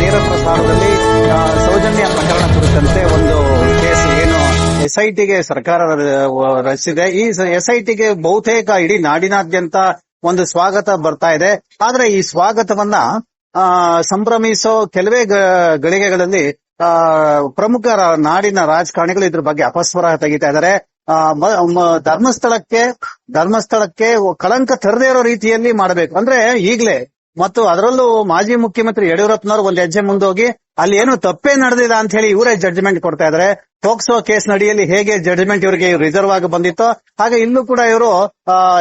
ನೇರ ಪ್ರಸಾರದಲ್ಲಿ ಸೌಜನ್ಯ ಪ್ರಕರಣ ಕುರಿತಂತೆ ಒಂದು ಕೇಸ್ ಏನು, ಎಸ್ಐಟಿಗೆ ಸರ್ಕಾರ ರಚಿಸಿದೆ. ಈ ಎಸ್ಐಟಿಗೆ ಬಹುತೇಕ ಇಡೀ ನಾಡಿನಾದ್ಯಂತ ಒಂದು ಸ್ವಾಗತ ಬರ್ತಾ ಇದೆ. ಆದ್ರೆ ಈ ಸ್ವಾಗತವನ್ನ ಸಂಭ್ರಮಿಸೋ ಕೆಲವೇ ಗಳಿಗೆಗಳಲ್ಲಿ ಪ್ರಮುಖ ನಾಡಿನ ರಾಜಕಾರಣಿಗಳು ಇದ್ರ ಬಗ್ಗೆ ಅಪಸ್ವರ ತೆಗಿತಾ ಇದ್ದಾರೆ. ಧರ್ಮಸ್ಥಳಕ್ಕೆ ಧರ್ಮಸ್ಥಳಕ್ಕೆ ಕಳಂಕ ತರದೇ ಇರೋ ರೀತಿಯಲ್ಲಿ ಮಾಡಬೇಕು. ಅಂದ್ರೆ ಈಗಲೇ ಮತ್ತು ಅದರಲ್ಲೂ ಮಾಜಿ ಮುಖ್ಯಮಂತ್ರಿ ಯಡಿಯೂರಪ್ಪನವರು ಒಂದು ಹೆಜ್ಜೆ ಮುಂದೋಗಿ ಅಲ್ಲಿ ಏನು ತಪ್ಪೇ ನಡೆದಿಲ್ಲ ಅಂತ ಹೇಳಿ ಇವರೇ ಜಡ್ಜ್ಮೆಂಟ್ ಕೊಡ್ತಾ ಇದ್ದಾರೆ. ಪೋಕ್ಸೋ ಕೇಸ್ ನಡಿಯಲ್ಲಿ ಹೇಗೆ ಜಡ್ಜ್ಮೆಂಟ್ ಇವರಿಗೆ ರಿಸರ್ವ್ ಆಗಿ ಬಂದಿತ್ತೋ ಹಾಗೆ ಇಲ್ಲೂ ಕೂಡ ಇವರು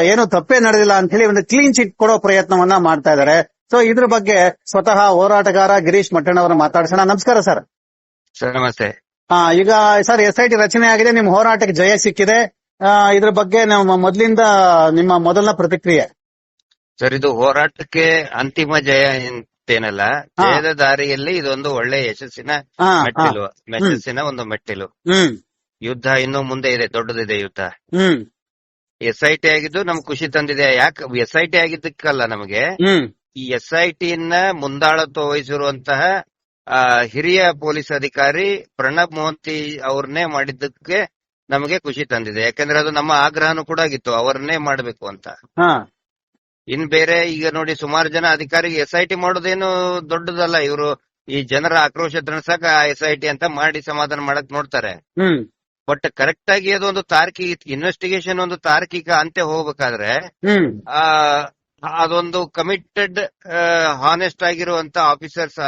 ಏನು ತಪ್ಪೇ ನಡೆದಿಲ್ಲ ಅಂತ ಹೇಳಿ ಒಂದು ಕ್ಲೀನ್ ಚಿಟ್ ಕೊಡೋ ಪ್ರಯತ್ನವನ್ನ ಮಾಡ್ತಾ ಇದ್ದಾರೆ. ಸೊ ಇದ್ರ ಬಗ್ಗೆ ಸ್ವತಃ ಹೋರಾಟಗಾರ ಗಿರೀಶ್ ಮಟ್ಟಣ್ಣವರ ಮಾತಾಡ್ಸೋಣ. ನಮಸ್ಕಾರ ಸರ್. ನಮಸ್ತೆ. ಆ, ಈಗ ಸರ್ ಎಸ್ ಐ ಟಿ ರಚನೆ ಆಗಿದೆ ನಿಮ್ಮ ಹೋರಾಟಕ್ಕೆ ಜಯ ಸಿಕ್ಕಿದೆ. ಇದ್ರ ಬಗ್ಗೆ ನಾವು ಮೊದಲಿಂದ ನಿಮ್ಮ ಮೊದಲನ ಪ್ರತಿಕ್ರಿಯೆ. ಸರ್ ಇದು ಹೋರಾಟಕ್ಕೆ ಅಂತಿಮ ಜಯ ಅಂತೇನಲ್ಲ ಜಯದ ದಾರಿಯಲ್ಲಿ ಇದೊಂದು ಒಳ್ಳೆ ಯಶಸ್ಸಿನ. ಮೆಟ್ಟಿಲು ಯಶಸ್ಸಿನ ಒಂದು ಮೆಟ್ಟಿಲು. ಯುದ್ಧ ಇನ್ನೂ ಮುಂದೆ ಇದೆ ದೊಡ್ಡದಿದೆ ಯುದ್ಧ. ಎಸ್ ಐ ಟಿ ಆಗಿದ್ದು ನಮ್ಗೆ ಖುಷಿ ತಂದಿದೆ. ಯಾಕೆ ಎಸ್ ಐ ಟಿ ಆಗಿದ್ದಕ್ಕಲ್ಲ ನಮಗೆ. ಈ ಎಸ್ ಐ ಟಿನ ಮುಂದಾಳತ್ವ ವಹಿಸಿರುವಂತಹ ಹಿರಿಯ ಪೊಲೀಸ್ ಅಧಿಕಾರಿ ಪ್ರಣಬ್ ಮೋಹಂತಿ ಅವ್ರನ್ನೇ ಮಾಡಿದ್ದಕ್ಕೆ ನಮಗೆ ಖುಷಿ ತಂದಿದೆ. ಯಾಕಂದ್ರೆ ಅದು ನಮ್ಮ ಆಗ್ರಹನೂ ಕೂಡ ಆಗಿತ್ತು. ಅವರನ್ನೇ ಮಾಡಬೇಕು ಅಂತ. ಇನ್ ಬೇರೆ ಈಗ ನೋಡಿ ಸುಮಾರು ಜನ ಅಧಿಕಾರಿಗೆ ಎಸ್ ಐ ಟಿ ಮಾಡೋದೇನು ದೊಡ್ಡದಲ್ಲ. ಇವರು ಈ ಜನರ ಆಕ್ರೋಶ ತಣಿಸಕ ಎಸ್ ಐ ಟಿ ಅಂತ ಮಾಡಿ ಸಮಾಧಾನ ಮಾಡಕ್ ನೋಡ್ತಾರೆ. ಬಟ್ ಕರೆಕ್ಟ್ ಆಗಿ ಅದೊಂದು ತಾರ್ಕಿಕ ಇನ್ವೆಸ್ಟಿಗೇಷನ್ ಒಂದು ತಾರ್ಕಿಕ ಅಂತ್ಯ ಹೋಗ್ಬೇಕಾದ್ರೆ ಅದೊಂದು ಕಮಿಟೆಡ್ ಹಾನೆಸ್ಟ್ ಆಗಿರುವಂತ ಆಫೀಸರ್ಸ್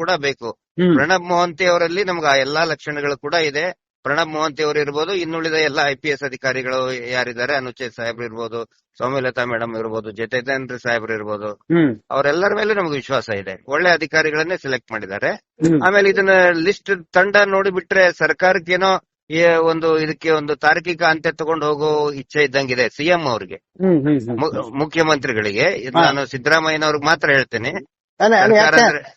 ಕೂಡ ಬೇಕು. ಪ್ರಣಬ್ ಮೊಹಂತಿ ಅವರಲ್ಲಿ ನಮ್ಗೆ ಆ ಎಲ್ಲಾ ಲಕ್ಷಣಗಳು ಕೂಡ ಇದೆ. ಪ್ರಣಬ್ ಮೊಹಂತಿ ಅವರು ಇರ್ಬೋದು ಇನ್ನುಳಿದ ಎಲ್ಲ ಐ ಪಿ ಎಸ್ ಅಧಿಕಾರಿಗಳು ಯಾರಿದ್ದಾರೆ ಅನುಚೇತ್ ಸಾಹೇಬ್ರು ಇರ್ಬೋದು ಸೌಮ್ಯಲತಾ ಮೇಡಮ್ ಇರ್ಬೋದು ಜಿತೇಂದ್ರ ಸಾಹೇಬ್ ಇರ್ಬೋದು ಅವರೆಲ್ಲರ ಮೇಲೆ ನಮ್ಗೆ ವಿಶ್ವಾಸ ಇದೆ. ಒಳ್ಳೆ ಅಧಿಕಾರಿಗಳನ್ನೇ ಸೆಲೆಕ್ಟ್ ಮಾಡಿದ್ದಾರೆ. ಆಮೇಲೆ ಇದನ್ನ ಲಿಸ್ಟ್ ತಂಡ ನೋಡಿಬಿಟ್ರೆ ಸರ್ಕಾರಕ್ಕೇನೋ ಒಂದು ಇದಕ್ಕೆ ಒಂದು ತಾರ್ಕಿಕ ಅಂತ್ಯ ತಗೊಂಡು ಹೋಗೋ ಇಚ್ಛೆ ಇದ್ದಂಗಿದೆ ಸಿಎಂ ಅವ್ರಿಗೆ. ಮುಖ್ಯಮಂತ್ರಿಗಳಿಗೆ. ನಾನು ಸಿದ್ದರಾಮಯ್ಯನವ್ರಿಗೆ ಮಾತ್ರ ಹೇಳ್ತೇನೆ.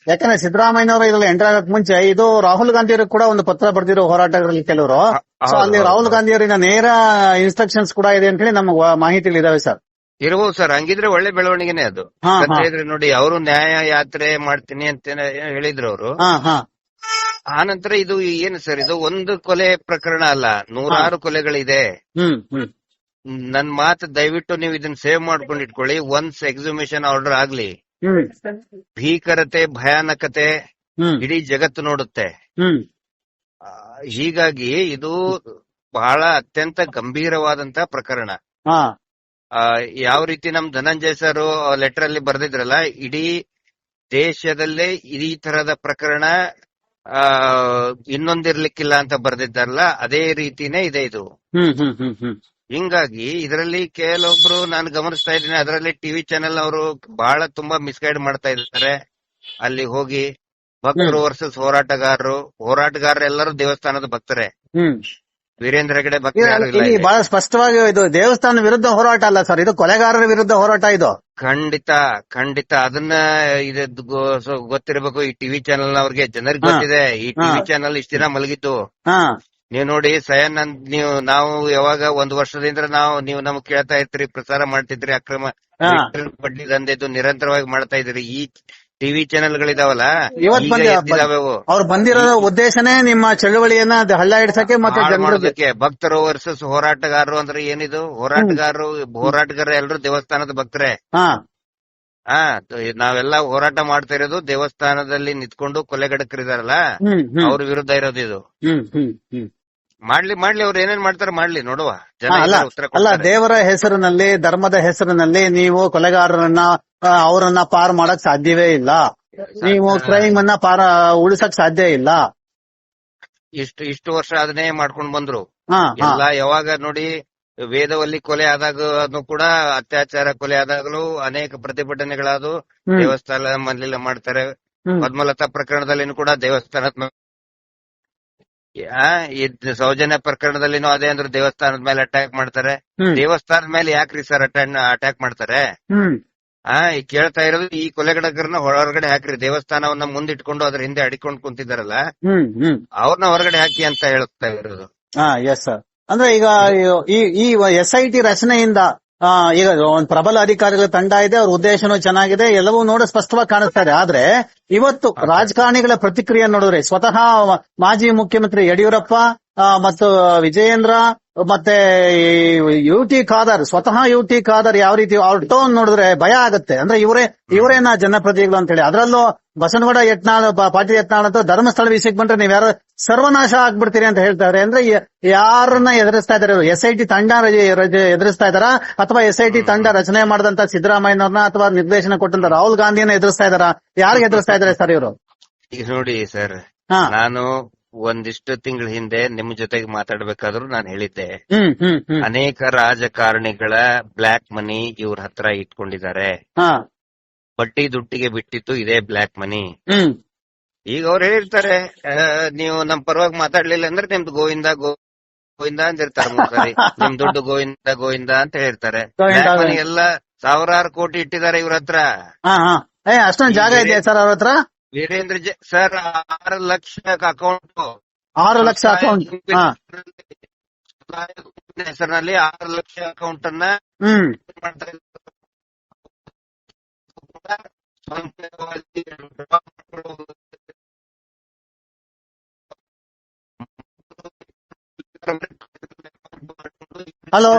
ಯಾಕಂದ್ರೆ ಸಿದ್ದರಾಮಯ್ಯನವರು ಇದ್ರಲ್ಲಿ ಎಂಟರ್ ಆಗಕ್ ಮುಂಚೆ ಇದು ರಾಹುಲ್ ಗಾಂಧಿ ಅವರು ಕೂಡ ಒಂದು ಪತ್ರ ಬರ್ದಿರೋ ಹೋರಾಟಗಳಲ್ಲಿ ಕೆಲವರು. ಸೊ ಅಲ್ಲಿ ರಾಹುಲ್. ಗಾಂಧಿ ಅವರಿಂದ ನೇರ ಇನ್ಸ್ಟ್ರಕ್ಷನ್ಸ್ ಕೂಡ ಇದೆ ಅಂತ ಹೇಳಿ ನಮಗೆ ಮಾಹಿತಿಗಳಿದಾವೆ ಸರ್. ಇರ್ಬೋದು ಸರ್ ಹಂಗಿದ್ರೆ ಒಳ್ಳೆ ಬೆಳವಣಿಗೆನೆ ಅದು. ನೋಡಿ ಅವರು ನ್ಯಾಯ ಯಾತ್ರೆ ಮಾಡ್ತೀನಿ ಅಂತ ಹೇಳಿದ್ರು ಅವರು. ಆ ನಂತರ ಇದು ಏನು ಸರ್ ಇದು ಒಂದು ಕೊಲೆ ಪ್ರಕರಣ ಅಲ್ಲ ನೂರಾರು ಕೊಲೆಗಳಿದೆ. ನನ್ ಮಾತು ದಯವಿಟ್ಟು ನೀವು ಇದನ್ನ ಸೇವ್ ಮಾಡ್ಕೊಂಡು ಇಟ್ಕೊಳ್ಳಿ ಒನ್ಸ್ ಎಕ್ಸಿಮಿಷನ್ ಆರ್ಡರ್ ಆಗ್ಲಿ. ಭೀಕರತೆ ಭಯಾನಕತೆ ಇಡೀ ಜಗತ್ತು ನೋಡುತ್ತೆ. ಹೀಗಾಗಿ ಇದು ಬಹಳ ಅತ್ಯಂತ ಗಂಭೀರವಾದಂತ ಪ್ರಕರಣ. ಆ, ಯಾವ ರೀತಿ ನಮ್ ಧನಂಜಯ ಸರ್ ಲೆಟರ್ ಅಲ್ಲಿ ಬರ್ದಿದ್ರಲ್ಲ ಇಡೀ ದೇಶದಲ್ಲೇ ಈ ತರದ ಪ್ರಕರಣ ಆ ಇನ್ನೊಂದಿರ್ಲಿಕ್ಕಿಲ್ಲ ಅಂತ ಬರ್ದಿದ್ದಾರಲ್ಲ ಅದೇ ರೀತಿನೇ ಇದೆ ಇದು. ಹಿಂಗಾಗಿ ಇದರಲ್ಲಿ ಕೆಲವೊಬ್ರು ನಾನು ಗಮನಿಸ್ತಾ ಇದ್ದೀನಿ. ಅದರಲ್ಲಿ ಟಿವಿ ಚಾನೆಲ್ ಅವರು ಬಹಳ ತುಂಬಾ ಮಿಸ್ಗೈಡ್ ಮಾಡ್ತಾ ಇದ್ದಾರೆ. ಅಲ್ಲಿ ಹೋಗಿ ಭಕ್ತರು ವರ್ಸಸ್ ಹೋರಾಟಗಾರರು. ಎಲ್ಲರೂ ದೇವಸ್ಥಾನದ ಭಕ್ತರೇ. ವೀರೇಂದ್ರ ಹೆಗಡೆ. ಬಹಳ ಸ್ಪಷ್ಟವಾಗಿ ಇದು ದೇವಸ್ಥಾನ ವಿರುದ್ಧ ಹೋರಾಟ ಅಲ್ಲ ಸರ್. ಇದು ಕೊಲೆಗಾರರ ವಿರುದ್ಧ ಹೋರಾಟ ಇದು. ಖಂಡಿತ ಖಂಡಿತ. ಅದನ್ನ ಇದು ಗೊತ್ತಿರಬೇಕು. ಈ ಟಿವಿ ಚಾನೆಲ್ ಅವ್ರಿಗೆ ಜನರಿಗೆ. ಗೊತ್ತಿದೆ. ಈ ಟಿವಿ. ಚಾನೆಲ್ ಇಷ್ಟ ದಿನ ಮಲಗಿತ್ತು ನೀವು ನೋಡಿ ಸಯನ್ ಅಂತ ನೀವು ನಾವು ಯಾವಾಗ ಒಂದ್ ವರ್ಷದಿಂದ ನಾವು ನೀವು ನಮ್ಗೆ ಕೇಳ್ತಾ ಇರ್ತೀರಿ ಪ್ರಸಾರ ಮಾಡ್ತಿದ್ರಿ ಅಕ್ರಮ ಹಾ. ಬಡ್ಡಿ ದಂಧೆದು ನಿರಂತರವಾಗಿ ಮಾಡ್ತಾ ಇದ್ರಿ ಈ ಟಿವಿ ಚಾನೆಲ್ ಗಳಿದಾವಲ್ಲ ಇವತ್ ಬಂದಿ-. ಅವ್ರು ಬಂದಿರೋ ಉದ್ದೇಶನೇ ನಿಮ್ಮ ಚಳವಳಿಯನ್ನ ಹಳ್ಳ ಹಿಡ್ಸಕ್ಕೆ ಮತ್ತೆ ಹಾಳ್ ಜನರಿಗೆ ಮಾಡೋದಕ್ಕೆ. ಭಕ್ತರು ವರ್ಸಸ್ ಹೋರಾಟಗಾರರು ಅಂದ್ರೆ ಏನಿದು? ಹೋರಾಟಗಾರರು ಹೋರಾಟಗಾರ ಎಲ್ಲರೂ ದೇವಸ್ಥಾನದ ಭಕ್ತರೇ. ಹಾ. ಹಾ ನಾವೆಲ್ಲ ಹೋರಾಟ ಮಾಡ್ತಾ ಇರೋದು ದೇವಸ್ಥಾನದಲ್ಲಿ ನಿಂತ್ಕೊಂಡು ಕೊಲೆಗಡಕರಿದಾರಲ್ಲ ಹ್ಮ್ ಹ್ಮ್. ಅವ್ರ ವಿರುದ್ಧ ಇರೋದು ಇದು. ಹ್ಮ್ ಹ್ಮ್ ಹ್ಮ್. ಮಾಡ್ಲಿ ಮಾಡ್ಲಿ ಅವ್ರು ಏನೇನ್ ಮಾಡ್ತಾರೆ ಮಾಡ್ಲಿ ನೋಡುವ. ಜನ ಅಲ್ಲ ಉತ್ತರ ಅಲ್ಲ ಕೊಡ್ತಾರೆ. ದೇವರ ಹೆಸರಿನಲ್ಲಿ ಧರ್ಮದ ಹೆಸರಿನಲ್ಲಿ ನೀವು ಕೊಲೆಗಾರರನ್ನ ಆ, ಅವರನ್ನ ಪಾರ್ ಮಾಡಕ್ ಸಾಧ್ಯವೇ ಇಲ್ಲ. ನೀವು ಕ್ರೈಮ್ ಅನ್ನ ಪಾರ ಉಳಿಸಕ್ ಸಾಧ್ಯ ಇಲ್ಲ. ಇಷ್ಟು ಇಷ್ಟು ವರ್ಷ ಅದನ್ನೇ ಮಾಡ್ಕೊಂಡ್ ಬಂದ್ರು. ಹಾ ಹಾ. ಎಲ್ಲ ಯಾವಾಗ ನೋಡಿ ವೇದವಲ್ಲಿ ಕೊಲೆ ಆದಾಗ ಕೂಡ ಅತ್ಯಾಚಾರ ಕೊಲೆ ಆದಾಗಲೂ ಅನೇಕ ಪ್ರತಿಭಟನೆಗಳಾದವು ಹ್ಮ್. ದೇವಸ್ಥಾನ ಮಾಡ್ತಾರೆ. ಹ್ಮ್. ಪದ್ಮಲತಾ ಪ್ರಕರಣದಲ್ಲಿನೂ ಕೂಡ ಇದ್ ಸೌಜನ್ಯ ಪ್ರಕರಣದಲ್ಲಿನೂ ಅದೇ ಅಂದ್ರೆ ದೇವಸ್ಥಾನದ ಮೇಲೆ ಅಟ್ಯಾಕ್ ಮಾಡ್ತಾರೆ. ದೇವಸ್ಥಾನದ ಮೇಲೆ ಯಾಕ್ರಿ ಸರ್ ಅಟ್ಯಾಕ್ ಮಾಡ್ತಾರೆ? ಆ ಕೇಳ್ತಾ ಇರೋದು ಈ ಕೊಲೆಗಡಕರನ್ನ ಹೊರಗಡೆ ಹಾಕ್ರಿ. ದೇವಸ್ಥಾನವನ್ನ ಮುಂದಿಟ್ಕೊಂಡು ಅದ್ರ ಹಿಂದೆ ಅಡಿಕೊಂಡು ಕುಂತಿದಾರಲ್ಲ ಅವ್ರನ್ನ ಹೊರಗಡೆ ಹಾಕಿ ಅಂತ ಹೇಳ್ತಾ ಇರೋದು. ಎಸ್ ಸರ್ ಅಂದ್ರೆ ಈಗ ಈ ಈ ಎಸ್ ಐ ಟಿ ರಚನೆಯಿಂದ ಆ, ಈಗ ಒಂದು ಪ್ರಬಲ ಅಧಿಕಾರಿಗಳ ತಂಡ ಇದೆ ಅವ್ರ ಉದ್ದೇಶನೂ ಚೆನ್ನಾಗಿದೆ ಎಲ್ಲವೂ ನೋಡ ಸ್ಪಷ್ಟವಾಗಿ ಕಾಣಿಸ್ತಾ ಇದೆ ಆದ್ರೆ ಇವತ್ತು ರಾಜಕಾರಣಿಗಳ ಪ್ರತಿಕ್ರಿಯೆ ನೋಡಿದ್ರೆ ಸ್ವತಃ ಮಾಜಿ ಮುಖ್ಯಮಂತ್ರಿ ಯಡಿಯೂರಪ್ಪ ಮತ್ತು ವಿಜಯೇಂದ್ರ ಮತ್ತೆ ಯು ಟಿ ಖಾದರ್ ಸ್ವತಃ ಯು ಟಿ ಖಾದರ್ ಯಾವ ರೀತಿ ಅವ್ರ ಟೋನ್ ನೋಡಿದ್ರೆ ಭಯ ಆಗುತ್ತೆ. ಅಂದ್ರೆ ಇವರೇ ಇವರೇನ ಜನಪ್ರತಿನಿಧಿಗಳು ಅಂತ ಹೇಳಿ. ಅದರಲ್ಲೂ ಬಸನಗೌಡ ಯತ್ನಾಳ್ ಪಾಟೀಲ್ ಯತ್ನಾಳ್ ಅಂತ ಧರ್ಮಸ್ಥಳ ವಿಷಯಕ್ಕೆ ಬಂದ್ರೆ ನೀವ್ ಯಾರು ಸರ್ವನಾಶ ಆಗ್ಬಿಡ್ತೀರಿ ಅಂತ ಹೇಳ್ತಾರೆ. ಅಂದ್ರೆ ಯಾರನ್ನ ಎದುರಿಸ್ತಾ ಇದಾರೆ ಎಸ್ ಐ ಟಿ ತಂಡ ರಜೆ- ಎದುರಿಸ್ತಾ ಇದಾರ ಅಥವಾ ಎಸ್ ಐ ಟಿ ತಂಡ ರಚನೆ ಮಾಡಿದಂತ ಸಿದ್ದರಾಮಯ್ಯನವ್ರನ್ನ ಅಥವಾ ನಿರ್ದೇಶನ ಕೊಟ್ಟಂತ ರಾಹುಲ್ ಗಾಂಧಿಯನ್ನ ಎದುರಿಸ್ತಾ ಇದಾರ ಯಾರಿಗೆ ಎದುರಿಸ್ತಾ ಇದಾರೆ ಸರ್ ಇವರು? ಈಗ ನೋಡಿ ಸರ್ ನಾನು ಒಂದಿಷ್ಟು ತಿಂಗಳ ಹಿಂದೆ ನಿಮ್ ಜೊತೆಗೆ ಮಾತಾಡ್ಬೇಕಾದ್ರು ನಾನು ಹೇಳಿದ್ದೆ. ಅನೇಕ ರಾಜಕಾರಣಿಗಳ ಬ್ಲಾಕ್ ಮನಿ ಇವ್ರ ಹತ್ರ ಇಟ್ಕೊಂಡಿದ್ದಾರೆ. ಬಟ್ಟಿ ದುಡ್ಡಿಗೆ ಬಿಟ್ಟಿತ್ತು ಇದೇ ಬ್ಲಾಕ್ ಮನಿ. ಈಗ ಅವ್ರು ಹೇಳಿರ್ತಾರೆ ನೀವು ನಮ್ ಪರವಾಗಿ ಮಾತಾಡ್ಲಿಲ್ಲ ಅಂದ್ರೆ ನಿಮ್ದು ಗೋವಿಂದ ಗೋ ಗೋವಿಂದ ಅಂದಿರ್ತಾರೆ ಇರ್ತಾರೆ ನಿಮ್ ದುಡ್ಡು ಗೋವಿಂದ ಗೋವಿಂದ ಅಂತ ಹೇಳ್ತಾರೆ. ಎಲ್ಲ ಸಾವಿರಾರು ಕೋಟಿ ಇಟ್ಟಿದ್ದಾರೆ ಇವ್ರ ಹತ್ರ. ಅಷ್ಟೊಂದು ಜಾಗ ಇದೆಯಾ ಸರ್ ಅವ್ರ ಹತ್ರ? ವೀರೇಂದ್ರ ಜ ಸರ್ ಆರು ಲಕ್ಷ ಅಕೌಂಟ್ ಆರು ಲಕ್ಷ ಅಕೌಂಟ್ ಹಾ ಹೆಸರಿನಲ್ಲಿ ಆರು ಲಕ್ಷ ಅಕೌಂಟ್ ಅನ್ನ ಹ್ಮ್ ಮಾಡ್ತಾ ಇದ್ದಾರೆ. ಸ್ವಂತವಾಗಿ draw ಮಾಡ್ಕೊಳ್ಳೋದು. Hello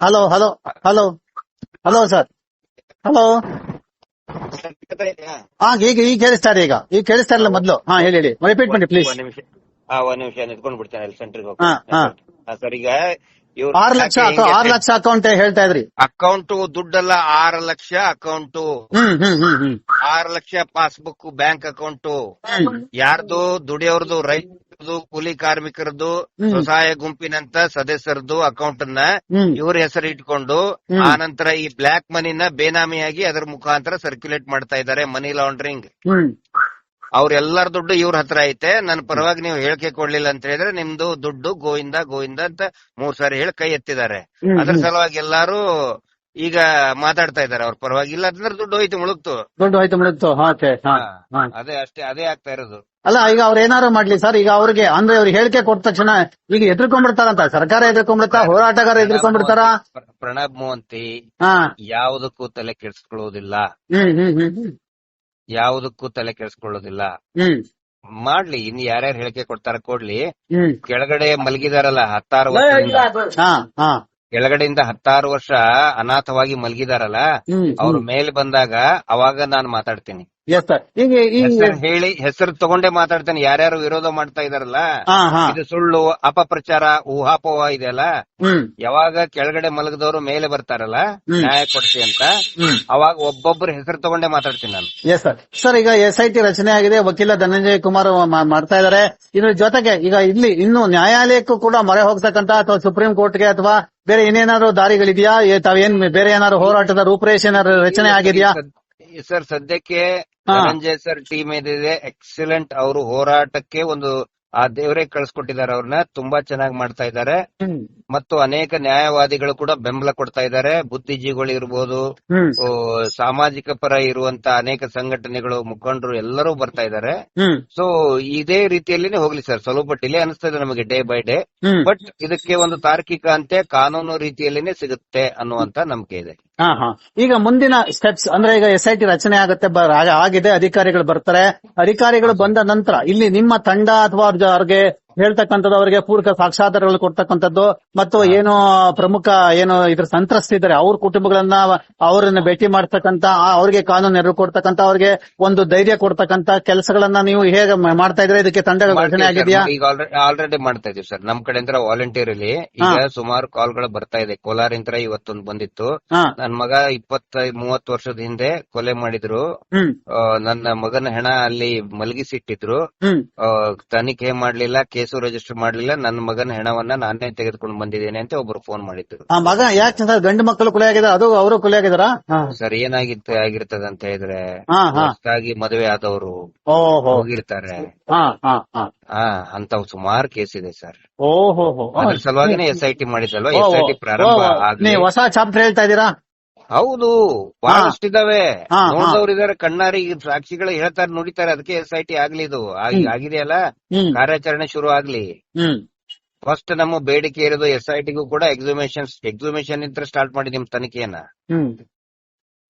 hello hello hello hello sir hello ಹಾ ಈಗ ಈಗ ಕೇಳಿಸ್ತಾರೆ ಈಗ. ಈಗ ಕೇಳಿಸ್ತಾ ಮೊದಲು. ಮೊದ್ಲು ಹಾ ಹೇಳಿ ಹೇಳಿ. ರಿಪೀಟ್ ಮಾಡಿ ಪ್ಲೀಸ್ ಒಂದ್ ನಿಮಿಷ. ಹಾ ಒಂದ್ ನಿಮಿಷ ನಿಂತ್ಕೊಂಡ್ ಬಿಡ್ತೇನೆ ಅಲ್ಲಿ ಸೆಂಟ್ರಿಗೆ ಹಾ, ಹಾ. ಸರ್ ಈಗ ಇವ್ರು ಆರು ಲಕ್ಷ ಆರ್ ಲಕ್ಷ ಅಕೌಂಟ್ ಹೇಳ್ತಾ ಇದ್ರಿ. ಅಕೌಂಟ್ ದುಡ್ಡಲ್ಲ ಆರು ಲಕ್ಷ ಅಕೌಂಟ್. ಹ್ಮ್ ಹ್ಮ್ ಹ್ಮ್ ಹ್ಮ್. ಆರು ಲಕ್ಷ ಪಾಸ್ಬುಕ್ ಬ್ಯಾಂಕ್ ಅಕೌಂಟ್. ಯಾರ್ದು ಯಾರ್ದು? ದುಡಿಯೋರ್ದು ರೈತರದು ಕೂಲಿ ಕಾರ್ಮಿಕರದು ಹ್ಮ್. ಸ್ವಸಹಾಯ ಗುಂಪಿನಂತ ಸದಸ್ಯರದ್ದು ಅಕೌಂಟ್ ಅನ್ನ ಇವ್ರ ಹೆಸರು ಇಟ್ಕೊಂಡು. ಆ ನಂತರ ಈ ಬ್ಲಾಕ್ ಮನಿನ ಬೇನಾಮಿಯಾಗಿ ಅದರ ಮುಖಾಂತರ ಸರ್ಕ್ಯುಲೇಟ್ ಮಾಡ್ತಾ ಇದ್ದಾರೆ ಮನಿ ಲಾಂಡ್ರಿಂಗ್ ಅವ್ರೆಲ್ಲರ ದುಡ್ಡು ಇವ್ರ ಹತ್ರ ಐತೆ. ನನ್ ಪರವಾಗಿ ನೀವು ಹೇಳಿಕೆ ಕೊಡ್ಲಿಲ್ಲ ಅಂತ ಹೇಳಿದ್ರೆ ನಿಮ್ದು ದುಡ್ಡು ಗೋವಿಂದ ಗೋವಿಂದ ಅಂತ ಮೂರ್ ಸಾರಿ ಹೇಳಿ ಕೈ ಎತ್ತಿದ್ದಾರೆ. ಅದ್ರ ಸಲುವಾಗಿ ಎಲ್ಲಾರು ಈಗ ಮಾತಾಡ್ತಾ ಇದಾರೆ ಅವ್ರ ಪರವಾಗಿ. ಇಲ್ಲ ಅಂದ್ರೆ ದುಡ್ಡು ಹೋಯ್ತು ಮುಳುಗ್ತು. ದುಡ್ಡು ಹೋಯ್ತು ಮುಳುಗ್ತು. ಓಕೆ ಹಾ ಹಾ. ಅದೇ ಅಷ್ಟೇ ಅದೇ ಆಗ್ತಾ ಇರೋದು. ಅಲ್ಲ ಈಗ ಅವ್ರ ಏನಾರು ಮಾಡ್ಲಿ ಸರ್. ಈಗ ಅವ್ರಿಗೆ ಅಂದ್ರೆ ಅವ್ರಿಗೆ ಹೇಳಿಕೆ ಕೊಟ್ಟ ತಕ್ಷಣ ಈಗ ಎದ್ರಕೊಂಡ್ಬಿಡ್ತಾರಂತ. ಸರ್ಕಾರ ಎದ್ರಕೊಂಡ್ಬಿಡ್ತಾ ಹೋರಾಟಗಾರ ಎದ್ರಕೊಂಡ್ಬಿಡ್ತಾರ? ಪ್ರ- ಪ್ರಣಬ್ ಮೋಹಂತಿ ಹಾ. ಯಾವುದಕ್ಕೂ ತಲೆ ಕೆಡಿಸ್ಕೊಳ್ಳೋದಿಲ್ಲ. ಹ್ಮ್ ಹ್ಮ್ ಹ್ಮ್ ಹ್ಮ್. ಯಾವುದಕ್ಕೂ ತಲೆ ಕೆಡಿಸ್ಕೊಳ್ಳೋದಿಲ್ಲ. ಹ್ಮ್. ಮಾಡ್ಲಿ ಇನ್ ಯಾರ್ಯಾರು ಹೇಳಿಕೆ ಕೊಡ್ತಾರ ಕೊಡ್ಲಿ. ಹ್ಮ್. ಕೆಳಗಡೆ ಮಲಗಿದಾರಲ್ಲ ಹತ್ತಾರು ವರ್ಷದಿಂದ. ಹಾ ಹಾ. ಕೆಳಗಡೆಯಿಂದ ಹತ್ತಾರು ವರ್ಷ ಅನಾಥವಾಗಿ ಮಲಗಿದಾರಲ್ಲ ಅವ್ರ ಮೇಲೆ ಬಂದಾಗ ಅವಾಗ ನಾನು ಮಾತಾಡ್ತೀನಿ. ಎಸ್ ಸರ್ ಈಗ ಈಗ ಹೆಸರು ಹೇಳಿ ಹೆಸರು ತಗೊಂಡೇ ಮಾತಾಡ್ತೇನೆ. ಯಾರ್ಯಾರು ವಿರೋಧ ಮಾಡ್ತಾ ಇದಾರಲ್ಲ? ಹಾ ಹಾ. ಇದು ಸುಳ್ಳು ಅಪಪ್ರಚಾರ ಊಹಾಪೋಹ ಇದೆಯಲ್ಲ? ಹ್ಮ್. ಯಾವಾಗ ಕೆಳಗಡೆ ಮಲಗದವರು ಮೇಲೆ ಬರ್ತಾರಲ್ಲ ಹ್ಮ್. ನ್ಯಾಯ ಕೊಡ್ತಿ ಅಂತ ಹ್ಮ್. ಅವಾಗ ಒಬ್ಬೊಬ್ರು ಹೆಸರು ತಗೊಂಡೇ ಮಾತಾಡ್ತೀನಿ ನಾನು. ಎಸ್ ಸರ್ ಸರ್ ಈಗ ಎಸ್ ಐ ಟಿ ರಚನೆ ಆಗಿದೆ. ವಕೀಲ ಧನಂಜಯ ಕುಮಾರ್ ಮಾ- ಮಾಡ್ತಾ ಇದ್ದಾರೆ ಇದ್ರ ಜೊತೆಗೆ ಈಗ ಇಲ್ಲಿ ಇನ್ನು ನ್ಯಾಯಾಲಯಕ್ಕೂ ಕೂಡ ಮೊರೆ ಹೋಗ್ತಕ್ಕಂತ ಅಥವಾ ಸುಪ್ರೀಂ ಕೋರ್ಟ್ಗೆ ಅಥವಾ ಬೇರೆ ಇನ್ನೇನಾದ್ರು ದಾರಿಗಳಿದೆಯಾ? ಏ- ತಾವೇನ್ ಬೇರೆ ಏನಾದ್ರು ಹೋರಾಟದ ರೂಪರೇಷೆ ಏನಾದ್ರು ರಚನೆ ಆಗಿದೆಯಾ? ಸರ್ ಸದ್ಯಕ್ಕೆ. ಧನಂಜಯ್ ಸರ್ ಟೀಮ್ ಏನಿದೆ ಎಕ್ಸಲೆಂಟ್ ಅವರು ಹೋರಾಟಕ್ಕೆ ಒಂದು ಆ ದೇವರೇ ಕಳ್ಸಿಕೊಟ್ಟಿದ್ದಾರೆ ಅವ್ರನ್ನ ತುಂಬಾ ಚೆನ್ನಾಗಿ ಮಾಡ್ತಾ ಇದ್ದಾರೆ ಮತ್ತು ಅನೇಕ ನ್ಯಾಯವಾದಿಗಳು ಕೂಡ ಬೆಂಬಲ ಕೊಡ್ತಾ ಇದ್ದಾರೆ. ಬುದ್ಧಿಜೀವಿಗಳು ಇರ್ಬೋದು ಸಾಮಾಜಿಕ ಪರ ಇರುವಂತ ಅನೇಕ ಸಂಘಟನೆಗಳು ಮುಖಂಡರು ಎಲ್ಲರೂ ಬರ್ತಾ ಇದ್ದಾರೆ. ಸೊ ಇದೇ ರೀತಿಯಲ್ಲಿನೇ ಹೋಗ್ಲಿ ಸರ್. ಸ್ವಲ್ಪ ಡಿಲೇ ಅನಿಸ್ತಾ ಇದೆ ನಮಗೆ ಡೇ ಬೈ ಡೇ. ಬಟ್ ಇದಕ್ಕೆ ಒಂದು ತಾರ್ಕಿಕ ಅಂತೆ ಕಾನೂನು ರೀತಿಯಲ್ಲಿನೇ ಸಿಗುತ್ತೆ ಅನ್ನುವಂತ ನಂಬಿಕೆ ಇದೆ. ಹಾ ಹಾ. ಈಗ ಮುಂದಿನ ಸ್ಟೆಪ್ಸ್ ಅಂದ್ರೆ ಈಗ ಎಸ್ ಐ ಟಿ ರಚನೆ ಆಗುತ್ತೆ ಆಗಿದೆ ಅಧಿಕಾರಿಗಳು ಬರ್ತಾರೆ. ಅಧಿಕಾರಿಗಳು ಬಂದ ನಂತರ ಇಲ್ಲಿ ನಿಮ್ಮ ತಂಡ ಅಥವಾ ಅವ್ರಿಗೆ ಹೇಳ್ತಕ್ಕಂಥದ್ದು ಅವರಿಗೆ ಪೂರಕ ಸಾಕ್ಷಾಧಾರಗಳು ಕೊಡ್ತಕ್ಕಂಥದ್ದು ಮತ್ತು ಏನು ಪ್ರಮುಖ ಏನು ಇದ್ರ ಸಂತ್ರಸ್ತಿದ್ದಾರೆ ಅವ್ರ ಕುಟುಂಬಗಳನ್ನ ಅವರನ್ನ ಭೇಟಿ ಮಾಡ್ತಕ್ಕಂತ ಅವ್ರಿಗೆ ಕಾನೂನು ನೆರವು ಕೊಡ್ತಕ್ಕಂತ ಅವ್ರಿಗೆ ಒಂದು ಧೈರ್ಯ ಕೊಡ್ತಕ್ಕಂತ ಕೆಲಸಗಳನ್ನ ನೀವು ಹೇಗೆ ಮಾಡ್ತಾ ಇದ್ರೆ ಇದಕ್ಕೆ ತಂಡ ಘಟನೆ ಆಗಿದೆಯಾ? ಈಗ ಆಲ್ರೆಡಿ ಮಾಡ್ತಾ ಇದೀವಿ ಸರ್. ನಮ್ ಕಡೆಯಿಂದ ವಾಲಂಟಿಯರ್ ಅಲ್ಲಿ ಈಗ ಸುಮಾರು ಕಾಲ್ಗಳು ಬರ್ತಾ ಇದೆ. ಕೋಲಾರಿಂತ್ರ ಇವತ್ತೊಂದು ಬಂದಿತ್ತು. ನನ್ ಮಗ ಇಪ್ಪತ್ತ ಮೂವತ್ತು ವರ್ಷದ ಹಿಂದೆ ಕೊಲೆ ಮಾಡಿದ್ರು. ನನ್ನ ಮಗನ ಹೆಣ ಅಲ್ಲಿ ಮಲಗಿಸಿಟ್ಟಿದ್ರು. ತನಿಖೆ ಮಾಡ್ಲಿಲ್ಲ ಕೇಸ್ ಕೇಸು ರಿಜಿಸ್ಟರ್ ಮಾಡ್ಲಿಲ್ಲ. ನನ್ನ ಮಗನ ಹೆಣವನ್ನ ನಾನೇ ತೆಗೆದುಕೊಂಡು ಬಂದಿದ್ದೇನೆ ಅಂತ ಒಬ್ರು ಫೋನ್ ಮಾಡಿದ್ರು. ಆ ಮಗ ಯಾಕೆ ಸರ್ ಗಂಡು ಮಕ್ಕಳು ಕೊಲೆ ಆಗಿದೆ ಅದು ಅವರು ಕೊಲೆ ಆಗಿದಾರ? ಸರ್ ಏನಾಗಿತ್ತು ಆಗಿರ್ತದ ಅಂತ ಹೇಳಿದ್ರೆ ಹಾ ಹಾ. ಹೊಸದಾಗಿ ಮದುವೆ ಆದವರು ಓಹೋ. ಹೋಗಿರ್ತಾರೆ. ಹಾ ಹಾ ಹಾ. ಹಾ ಅಂತ ಸುಮಾರು ಕೇಸ್ ಇದೆ ಸರ್. ಓಹೋ ಹೋ ಅದ್ರ ಸಲುವಾಗಿನೇ ಎಸ್ ಐ ಟಿ ಮಾಡಿದಲ್ವಾ ಎಸ್ ಐ ಟಿ ಪ್ರಾರಂಭ ಆಗ್ಲಿ. ನೀವು ಹೊಸ ಚಾಪ್ಟರ್ ಹೇಳ್ತಾ ಇದ್ದೀರಾ? ಹೌದು ಬಹಳಷ್ಟು ಇದಾವೆ ಹಾ, ಹಾ. ನೋಡಿದವ್ರು ಇದಾರೆ ಕಣ್ಣಾರಿ ಸಾಕ್ಷಿಗಳು ಹೇಳ್ತಾರೆ ನುಡಿತಾರೆ. ಅದಕ್ಕೆ ಎಸ್ ಐ ಟಿ ಆಗ್ಲಿ ಇದು. ಆಗಿ- ಆಗಿದೆಯಲ್ಲ? ಹ್ಮ್. ಕಾರ್ಯಾಚರಣೆ ಶುರು ಆಗ್ಲಿ. ಹ್ಮ್. ಫಸ್ಟ್ ನಮ್ಮ ಬೇಡಿಕೆ ಇರೋದು ಎಸ್ ಐ ಟಿಗೂ ಕೂಡ ಎಕ್ಸಿಮಿಷನ್ ಎಕ್ಸಿಮಿಷನ್ ಇಂತ ಸ್ಟಾರ್ಟ್ ಮಾಡಿ ನಿಮ್ ತನಿಖೆಯನ್ನ. ಹ್ಮ್.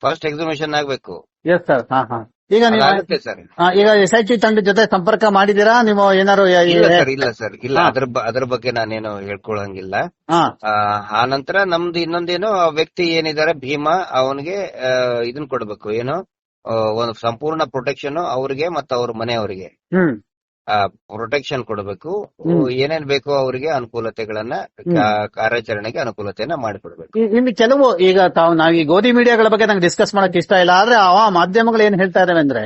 ಫಸ್ಟ್ ಎಕ್ಸಿಮಿಷನ್ ಆಗ್ಬೇಕು. ಎಸ್ ಸರ್ ಹಾ ಹಾ. ಈಗ ನೀವು ಸರ್. ಈಗ ಎಸ್ ಐ ಟಿ ತಂಡ ಜೊತೆ ಸಂಪರ್ಕ ಮಾಡಿದೀರಾ ನೀವು ಏನಾರು ಇಲ್ಲ ಸರ್ ಇಲ್ಲ ಸರ್ ಇಲ್ಲ. ಅದ್ರ ಬ- ಅದ್ರ ಬಗ್ಗೆ ನಾನೇನು ಹೇಳ್ಕೊಳಂಗಿಲ್ಲ. ಹಾ. ಆ, ಆ ನಂತರ ನಮ್ದು ಇನ್ನೊಂದೇನು ಆ ವ್ಯಕ್ತಿ ಏನಿದ್ದಾರೆ ಭೀಮಾ ಅವನಿಗೆ ಇದನ್ ಕೊಡ್ಬೇಕು. ಏನು ಆ, ಒಂದು ಸಂಪೂರ್ಣ ಪ್ರೊಟೆಕ್ಷನ್ ಅವ್ರಿಗೆ ಮತ್ತೆ ಅವ್ರ ಮನೆಯವರಿಗೆ. ಹ್ಮ್. ಪ್ರೊಟೆಕ್ಷನ್ ಕೊಡಬೇಕು. ಏನೇನ್ ಬೇಕೋ ಅವರಿಗೆ ಅನುಕೂಲತೆಗಳನ್ನ ಕಾರ್ಯಾಚರಣೆಗೆ ಅನುಕೂಲತೆಯನ್ನ ಮಾಡಿಕೊಡ್ಬೇಕು. ನಿಮ್ಗೆ ಇನ್ನು ಕೆಲವು ಈಗ ತಾವು ನಾವು ಈ ಗೋಧಿ ಮೀಡಿಯಾಗಳ ಬಗ್ಗೆ ನಂಗೆ ಡಿಸ್ಕಸ್ ಮಾಡಕ್ ಇಷ್ಟ ಇಲ್ಲ. ಆದ್ರೆ ಆ ಮಾಧ್ಯಮಗಳು ಏನ್ ಹೇಳ್ತಾ ಇದಾವೆ ಅಂದ್ರೆ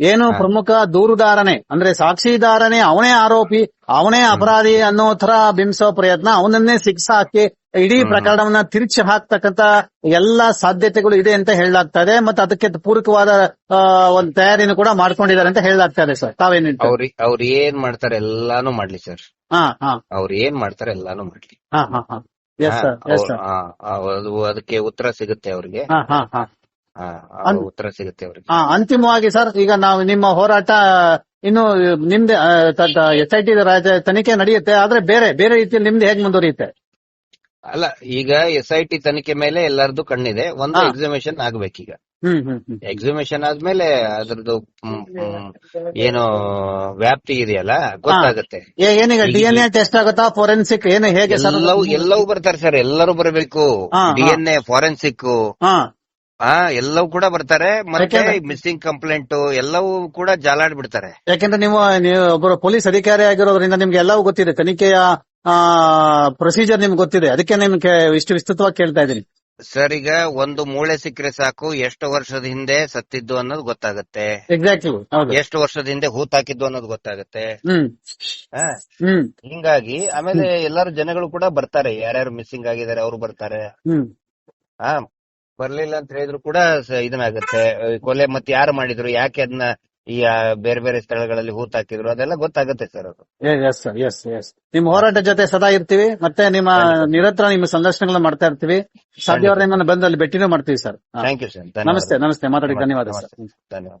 ಏನು ಪ್ರಮುಖ ದೂರುದಾರನೇ ಅಂದ್ರೆ ಸಾಕ್ಷಿದಾರನೇ ಅವನೇ ಆರೋಪಿ ಅವನೇ ಅಪರಾಧಿ ಅನ್ನೋ ತರ ಬಿಂಬಿಸೋ ಪ್ರಯತ್ನ ಅವನನ್ನೇ ಶಿಕ್ಷೆ ಹಾಕಿ ಇಡೀ ಪ್ರಕರಣವನ್ನ ತಿರುಚಿ ಹಾಕ್ತಕ್ಕಂತ ಎಲ್ಲಾ ಸಾಧ್ಯತೆಗಳು ಇದೆ ಅಂತ ಹೇಳಲಾಗ್ತಾ ಇದೆ ಮತ್ತೆ ಅದಕ್ಕೆ ಪೂರಕವಾದ ಒಂದು ತಯಾರಿನ ಕೂಡ ಮಾಡ್ಕೊಂಡಿದ್ದಾರೆ ಅಂತ ಹೇಳಲಾಗ್ತಾ ಇದೆ ಸರ್. ತಾವೇನ್ ಅವ್ರು ಏನ್ ಮಾಡ್ತಾರೆ ಎಲ್ಲಾನು ಮಾಡ್ಲಿ ಸರ್. ಹಾ ಹಾ. ಅವ್ರ ಏನ್ ಮಾಡ್ತಾರೆ ಎಲ್ಲಾನು ಮಾಡ್ಲಿ. ಹಾ ಹಾ ಹಾ. ಅದಕ್ಕೆ ಉತ್ತರ ಸಿಗುತ್ತೆ ಅವ್ರಿಗೆ. ಉತ್ತರ ಸಿಗುತ್ತೆ ಅವ್ರಿಗೆ. ಅಂತಿಮವಾಗಿ ಸರ್ ಈಗ ನಾವು ನಿಮ್ಮ ಹೋರಾಟ ಇನ್ನು ನಿಮ್ದೆ ಎಸ್ ಐ ಟಿ ತನಿಖೆ ನಡೆಯುತ್ತೆ ಆದ್ರೆ ಬೇರೆ ಬೇರೆ ರೀತಿಯಲ್ಲಿ ನಿಮ್ದು ಹೇಗೆ ಮುಂದುವರಿಯುತ್ತೆ? ಅಲ್ಲ ಈಗ ಎಸ್ ಐ ಟಿ ತನಿಖೆ ಮೇಲೆ ಎಲ್ಲರದು ಕಣ್ಣಿದೆ ಒಂದು ಎಕ್ಸಿಮಿಷನ್ ಆಗ್ಬೇಕೀಗ. ಹ್ಮ್ ಆದ್ಮೇಲೆ ಅದ್ರದ್ದು ಏನು ವ್ಯಾಪ್ತಿ ಇದೆಯಲ್ಲ ಗೊತ್ತಾಗುತ್ತೆ. ಏ- ಏನೀಗ ಡಿಎನ್ಎ ಟೆಸ್ಟ್ ಆಗುತ್ತಾ ಫೋರೆನ್ಸಿಕ್ ಏನು ಹೇಗೆ ಸರ್? ಎಲ್ಲವೂ ಎಲ್ಲವೂ ಬರ್ತಾರೆ ಸರ್ ಎಲ್ಲರೂ ಬರಬೇಕು. ಡಿಎನ್ಎ ಫಾರೆನ್ಸಿಕ್ ಹಾ ಎಲ್ಲವೂ ಕೂಡ ಬರ್ತಾರೆ. ಮತ್ತೆ ಯಾಕೆಂದ್ರೆ- ಮಿಸ್ಸಿಂಗ್ ಕಂಪ್ಲೇಂಟ್ ಎಲ್ಲವೂ ಕೂಡ ಜಾಲಾಡ್ ಬಿಡ್ತಾರೆ. ಯಾಕಂದ್ರೆ ನೀವು ನೀವು ಒಬ್ಬರು ಪೊಲೀಸ್ ಅಧಿಕಾರಿ ಆಗಿರೋದ್ರಿಂದ ನಿಮ್ಗೆ ಎಲ್ಲವೂ ಗೊತ್ತಿದೆ. ತನಿಖೆಯ ಪ್ರೊಸೀಜರ್ ನಿಮ್ಗೆ ಗೊತ್ತಿದೆ. ಅದಕ್ಕೆ ನಿಮ್ಗೆ ಇಷ್ಟು ವಿಸ್ತೃತವಾಗಿ ಕೇಳ್ತಾ ಇದ್ದೀನಿ. ಸರ್ ಈಗ ಒಂದು ಮೂಳೆ ಸಿಕ್ಕರೆ ಸಾಕು. ಎಷ್ಟು ವರ್ಷದ ಹಿಂದೆ ಸತ್ತಿದ್ದು ಅನ್ನೋದು ಗೊತ್ತಾಗುತ್ತೆ. ಎಕ್ಸಾಕ್ಟ್ಲಿ ಹೌದು. ಎಷ್ಟು ವರ್ಷದ ಹಿಂದೆ ಹೂತಾಕಿದ್ದು ಅನ್ನೋದು ಗೊತ್ತಾಗುತ್ತೆ. ಹ್ಮ್. ಹಾ, ಹ್ಮ್. ಹಿಂಗಾಗಿ ಆಮೇಲೆ ಎಲ್ಲರೂ ಜನಗಳು ಕೂಡ ಬರ್ತಾರೆ. ಯಾರ್ಯಾರು ಮಿಸ್ಸಿಂಗ್ ಆಗಿದ್ದಾರೆ ಅವ್ರು ಬರ್ತಾರೆ. ಹ್ಮ್. ಹಾ. ಬರ್ಲಿಲ್ಲ ಅಂತ ಹೇಳಿದ್ರು ಕೂಡ ಇದನ್ನ ಇದನ್ನಾಗುತ್ತೆ. ಕೊಲೆ ಮತ್ತೆ ಯಾರು ಮಾಡಿದ್ರು ಯಾಕೆ ಅದನ್ನ ಈ ಬೇರೆ ಬೇರೆ ಸ್ಥಳಗಳಲ್ಲಿ ಹೂತಾಕಿದ್ರು ಅದೆಲ್ಲ ಗೊತ್ತಾಗುತ್ತೆ ಸರ್ ಅದು. ಎಸ್ ಸರ್ ಎಸ್ ಎಸ್ ನಿಮ್ ಹೋರಾಟ ಜೊತೆ ಸದಾ ಇರ್ತೀವಿ ಮತ್ತೆ ನಿಮ್ಮ ನಿರಂತರ ನಿಮ್ಮ ಸಂದರ್ಶನಗಳನ್ನ ಮಾಡ್ತಾ ಇರ್ತೀವಿ. ಸಾಧ್ಯವಾದ್ರೆ ನಿಮ್ಮನ್ನ ಬಂದಲ್ಲಿ ಅಲ್ಲಿ ಭೇಟಿನೂ ಮಾಡ್ತೀವಿ ಸರ್. ಥ್ಯಾಂಕ್ ಯು ಸರ್ ನಮಸ್ತೆ ನಮಸ್ತೆ. ಮಾತಾಡಿ ಧನ್ಯವಾದ ಸರ್ ಧನ್ಯವಾದ